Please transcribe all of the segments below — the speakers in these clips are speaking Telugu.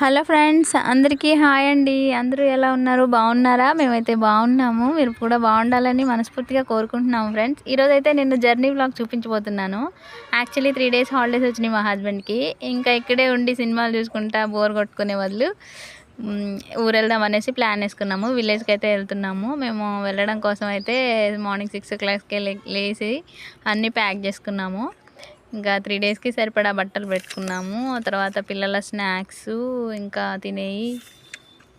హలో ఫ్రెండ్స్ అందరికీ హాయ్ అండి. అందరూ ఎలా ఉన్నారు? బాగున్నారా? మేమైతే బాగున్నాము. మీరు కూడా బాగుండాలని మనస్ఫూర్తిగా కోరుకుంటున్నాము ఫ్రెండ్స్. ఈరోజు అయితే నేను జర్నీ బ్లాగ్ చూపించబోతున్నాను. యాక్చువల్లీ త్రీ డేస్ హాలిడేస్ వచ్చినాయి మా హస్బెండ్కి ఇంకా ఇక్కడే ఉండి సినిమాలు చూసుకుంటా బోర్ కొట్టుకునే వాళ్ళు ఊరు వెళ్దాం అనేసి ప్లాన్ వేసుకున్నాము. విలేజ్కి అయితే వెళ్తున్నాము. మేము వెళ్ళడం కోసం అయితే మార్నింగ్ సిక్స్ ఓ క్లాక్కి లేచి అన్నీ ప్యాక్ చేసుకున్నాము. ఇంకా త్రీ డేస్కి సరిపడా బట్టలు పెట్టుకున్నాము. ఆ తర్వాత పిల్లల స్నాక్స్ ఇంకా తినేయి.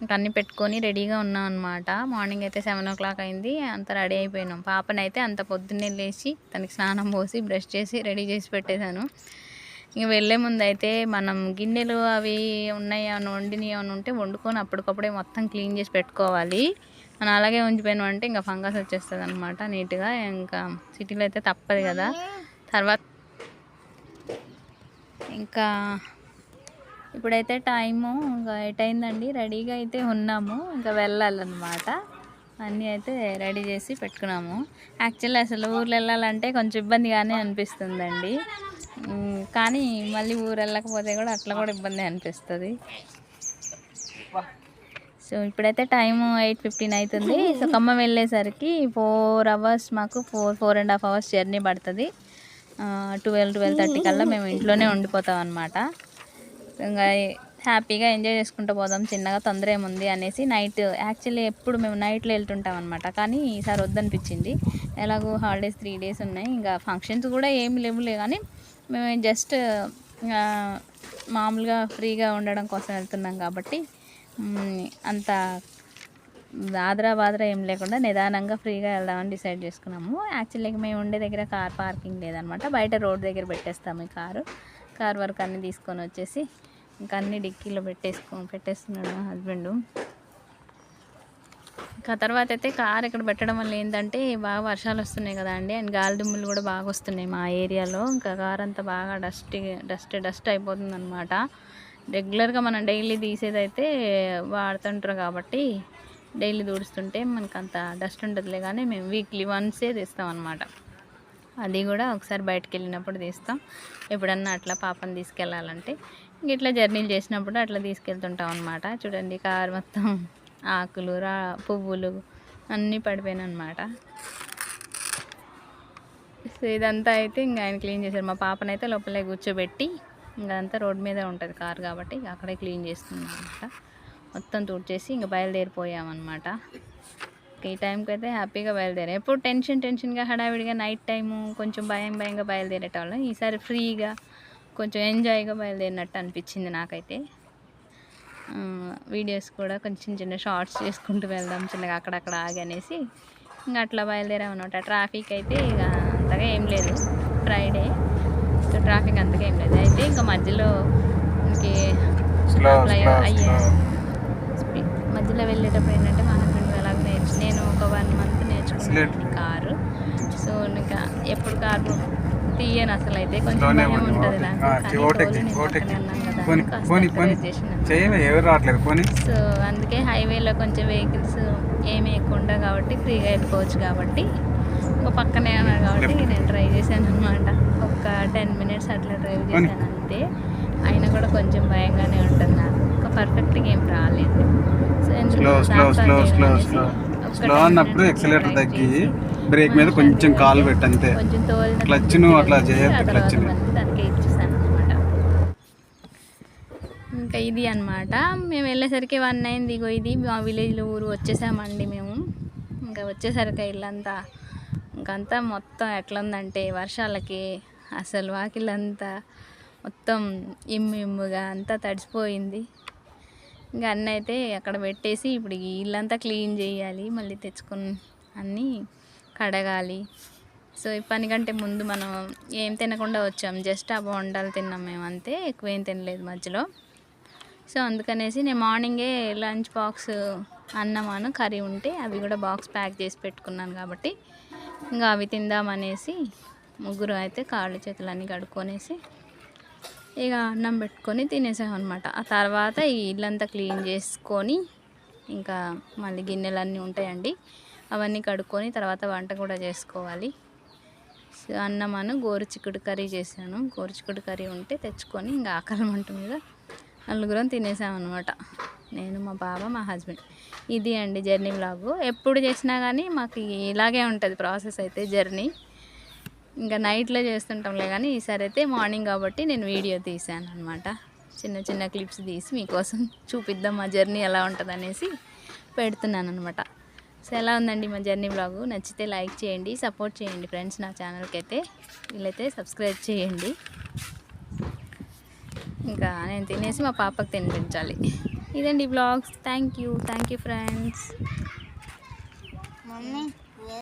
ఇంకా అన్నీ పెట్టుకొని రెడీగా ఉన్నాం అనమాట మార్నింగ్ అయితే సెవెన్ ఓ క్లాక్ అయింది. అంత రెడీ అయిపోయినాం. పాపనైతే అంత పొద్దున్నే లేచి తనకి స్నానం పోసి బ్రష్ చేసి రెడీ చేసి పెట్టేశాను. ఇంక వెళ్ళే ముందు అయితే మనం గిన్నెలు అవి ఉన్నాయి అని వండినవి అని ఉంటే వండుకొని అప్పటికప్పుడే మొత్తం క్లీన్ చేసి పెట్టుకోవాలి. మనం అలాగే ఉంచిపోయినామంటే ఇంకా ఫంగస్ వచ్చేస్తుంది అనమాట నీట్గా. ఇంకా సిటీలో అయితే తప్పదు కదా. తర్వాత ఇంకా ఇప్పుడైతే టైము ఇంకా ఎటైందండి? రెడీగా అయితే ఉన్నాము. ఇంకా వెళ్ళాలన్నమాట. అన్నీ అయితే రెడీ చేసి పెట్టుకున్నాము. యాక్చువల్లీ అసలు ఊర్లో వెళ్ళాలంటే కొంచెం ఇబ్బందిగానే అనిపిస్తుందండి. కానీ మళ్ళీ ఊరు వెళ్ళకపోతే కూడా అట్లా కూడా ఇబ్బంది అనిపిస్తుంది. సో ఇప్పుడైతే టైము ఎయిట్ ఫిఫ్టీన్ అవుతుంది. సో ఖమ్మం వెళ్ళేసరికి ఫోర్ అవర్స్ మాకు four four and half hours journey పడుతుంది. ట్వెల్వ్ ట్వెల్వ్ థర్టీ కల్లా మేము ఇంట్లోనే ఉండిపోతాం అనమాట ఇంకా హ్యాపీగా ఎంజాయ్ చేసుకుంటూ పోదాం చిన్నగా తొందర ఏముంది అనేసి నైట్ యాక్చువల్లీ ఎప్పుడు మేము నైట్లో వెళ్తుంటాం అనమాట కానీ ఈసారి వద్దనిపించింది. ఎలాగో హాలిడేస్ త్రీ డేస్ ఉన్నాయి. ఇంకా ఫంక్షన్స్ కూడా ఏమి లేవులే కానీ మేము జస్ట్ మామూలుగా ఫ్రీగా ఉండడం కోసం వెళ్తున్నాం కాబట్టి అంత ఆదరా బాదరా ఏం లేకుండా నిదానంగా ఫ్రీగా వెళ్దామని డిసైడ్ చేసుకున్నాము. యాక్చువల్లీ మేము ఉండే దగ్గర కార్ పార్కింగ్ లేదనమాట. బయట రోడ్ దగ్గర పెట్టేస్తాము ఈ కారు. కార్ వరకు అన్నీ తీసుకొని వచ్చేసి ఇంకా అన్ని డిక్కీలో పెట్టేసుకో పెట్టేస్తున్నాడు మా హస్బెండ్. ఇంకా తర్వాత అయితే కార్ ఇక్కడ పెట్టడం వల్ల ఏంటంటే బాగా వర్షాలు వస్తున్నాయి కదా అండి. అండ్ గాలి దుమ్ములు కూడా బాగా వస్తున్నాయి మా ఏరియాలో. ఇంకా కార్ అంతా బాగా డస్ట్ డస్ట్ డస్ట్ అయిపోతుంది అనమాట రెగ్యులర్గా మనం డైలీ తీసేదైతే వాడుతుంటారు కాబట్టి డైలీ తుడుస్తుంటే మనకు అంత డస్ట్ ఉంటుందిలే కానీ మేము వీక్లీ వన్సే తీస్తాం అనమాట అది కూడా ఒకసారి బయటకు వెళ్ళినప్పుడు తీస్తాం. ఎప్పుడన్నా అట్లా పాపని తీసుకెళ్ళాలంటే ఇంక ఇట్లా జర్నీలు చేసినప్పుడు అట్లా తీసుకెళ్తుంటాం అనమాట చూడండి కారు మొత్తం ఆకులు రా పువ్వులు అన్నీ పడిపోయినమాట అనమాట సో ఇదంతా అయితే ఇంకా ఆయన క్లీన్ చేశారు. మా పాపనైతే లోపలే కూర్చోబెట్టి ఇంకా అంతా రోడ్ మీదే ఉంటుంది కార్ కాబట్టి అక్కడే క్లీన్ చేస్తున్నాం అనమాట మొత్తం తుడిచేసి ఇంకా బయలుదేరిపోయామన్నమాట. ఈ టైంకి అయితే హ్యాపీగా బయలుదేరాం. ఎప్పుడు టెన్షన్ టెన్షన్గా హడావిడిగా నైట్ టైము కొంచెం భయం భయంగా బయలుదేరేటోళ్ళం. ఈసారి ఫ్రీగా కొంచెం ఎంజాయ్గా బయలుదేరినట్టు అనిపించింది నాకైతే. వీడియోస్ కూడా కొంచెం చిన్న షార్ట్స్ చేసుకుంటూ వెళ్దాం చిన్నగా అక్కడక్కడ ఆగి అనేసి ఇంకా అట్లా బయలుదేరాం అనమాట ట్రాఫిక్ అయితే ఇక అంతగా ఏం లేదు. ఫ్రైడే. సో ట్రాఫిక్ అంతగా ఏం లేదు. అయితే ఇంకా మధ్యలో ఇంకే అయ్యే మధ్యలో వెళ్ళేటప్పుడు ఏంటంటే మా హస్బెండ్ అలాగ నేర్చు నేను ఒక వన్ మంత్ నేర్చుకున్నాను కారు. సో ఇంకా ఎప్పుడు కారు తీయను అసలు అయితే కొంచెం భయం ఉంటుంది. నాకు. సో అందుకే హైవేలో కొంచెం వెహికల్స్ ఏమీ ఎక్కువ ఉండవు కాబట్టి ఫ్రీగా వెళ్ళిపోవచ్చు కాబట్టి ఒక పక్కనే ఉన్నాడు కాబట్టి నేను ట్రై చేశాను అనమాట ఒక టెన్ మినిట్స్ అట్లా డ్రైవ్. చేశాను అంతే. అయినా కూడా కొంచెం భయంగానే ఉంటుంది నాకు. పర్ఫెక్ట్గా ఏం రాలేదు. స్లో స్లో దాకా స్లో చేయడం స్లో అనేసి స్లో ఒక స్లో 10 అన్నప్పుడు ఎక్సలేటర్ తగ్గి బ్రేక్ మీద కొంచెం కాలు పెట్టు అంతే. క్లచ్ను అట్లా చేయొద్దు, క్లచ్ దానికి ఇచ్చేసాను అనమాట ఇంకా ఇది అన్నమాట. మేము వెళ్ళేసరికి వన్ అయింది ఇగో ఇది. మా విలేజ్లో ఊరు వచ్చేసామండి మేము. ఇంకా వచ్చేసరికి ఇల్లంతా ఇంకంతా మొత్తం ఎట్లా ఉందంటే వర్షాలకి అసలు వాకిలంతా మొత్తం ఇమ్ము ఇమ్ముగా అంతా తడిసిపోయింది. ఇంకా అన్నీ అయితే అక్కడ పెట్టేసి ఇప్పుడు ఇల్లంతా క్లీన్ చేయాలి మళ్ళీ తెచ్చుకుని అన్నీ కడగాలి. సో ఈ పని కంటే ముందు మనం ఏం తినకుండా వచ్చాం. జస్ట్ ఆ బొండాలు తిన్నాం మేము అంతే ఎక్కువ ఏం తినలేదు మధ్యలో. సో అందుకనేసి నేను మార్నింగే లంచ్ బాక్స్ అన్నమాను కర్రీ ఉంటే అవి కూడా బాక్స్ ప్యాక్ చేసి పెట్టుకున్నాను కాబట్టి ఇంకా అవి తిందామనేసి ముగ్గురు అయితే కాళ్ళు చేతులన్నీ కడుక్కొనేసి ఇక అన్నం పెట్టుకొని తినేసాం అనమాట ఆ తర్వాత ఈ ఇల్లంతా క్లీన్ చేసుకొని ఇంకా మళ్ళీ గిన్నెలన్నీ ఉంటాయండి. అవన్నీ కడుక్కొని తర్వాత వంట కూడా చేసుకోవాలి. సో గోరు గోరుచిక్కుడు కర్రీ చేశాను. గోరుచిక్కుడు కర్రీ ఉంటే తెచ్చుకొని ఇంకా ఆకలి మంట మీద నలుగురం తినేసామన్నమాట. అనమాట నేను మా బాబా మా హస్బెండ్. ఇది అండి జర్నీ బ్లాగు. ఎప్పుడు చేసినా కానీ మాకు ఇలాగే ఉంటుంది ప్రాసెస్ అయితే జర్నీ. ఇంకా నైట్లో చేస్తుంటాంలే కానీ ఈసారి అయితే మార్నింగ్ కాబట్టి నేను వీడియో తీసాను అనమాట చిన్న చిన్న క్లిప్స్ తీసి మీకోసం చూపిద్దాం మా జర్నీ ఎలా ఉంటుంది అనేసి పెడుతున్నాను అనమాట సో ఎలా ఉందండి మా జర్నీ బ్లాగు? నచ్చితే లైక్ చేయండి సపోర్ట్ చేయండి ఫ్రెండ్స్ నా ఛానల్కి అయితే వీళ్ళైతే సబ్స్క్రైబ్ చేయండి. ఇంకా నేను తినేసి మా పాపకు తినిపించాలి. ఇదండి blogs. Thank you. Thank you friends. Mummy.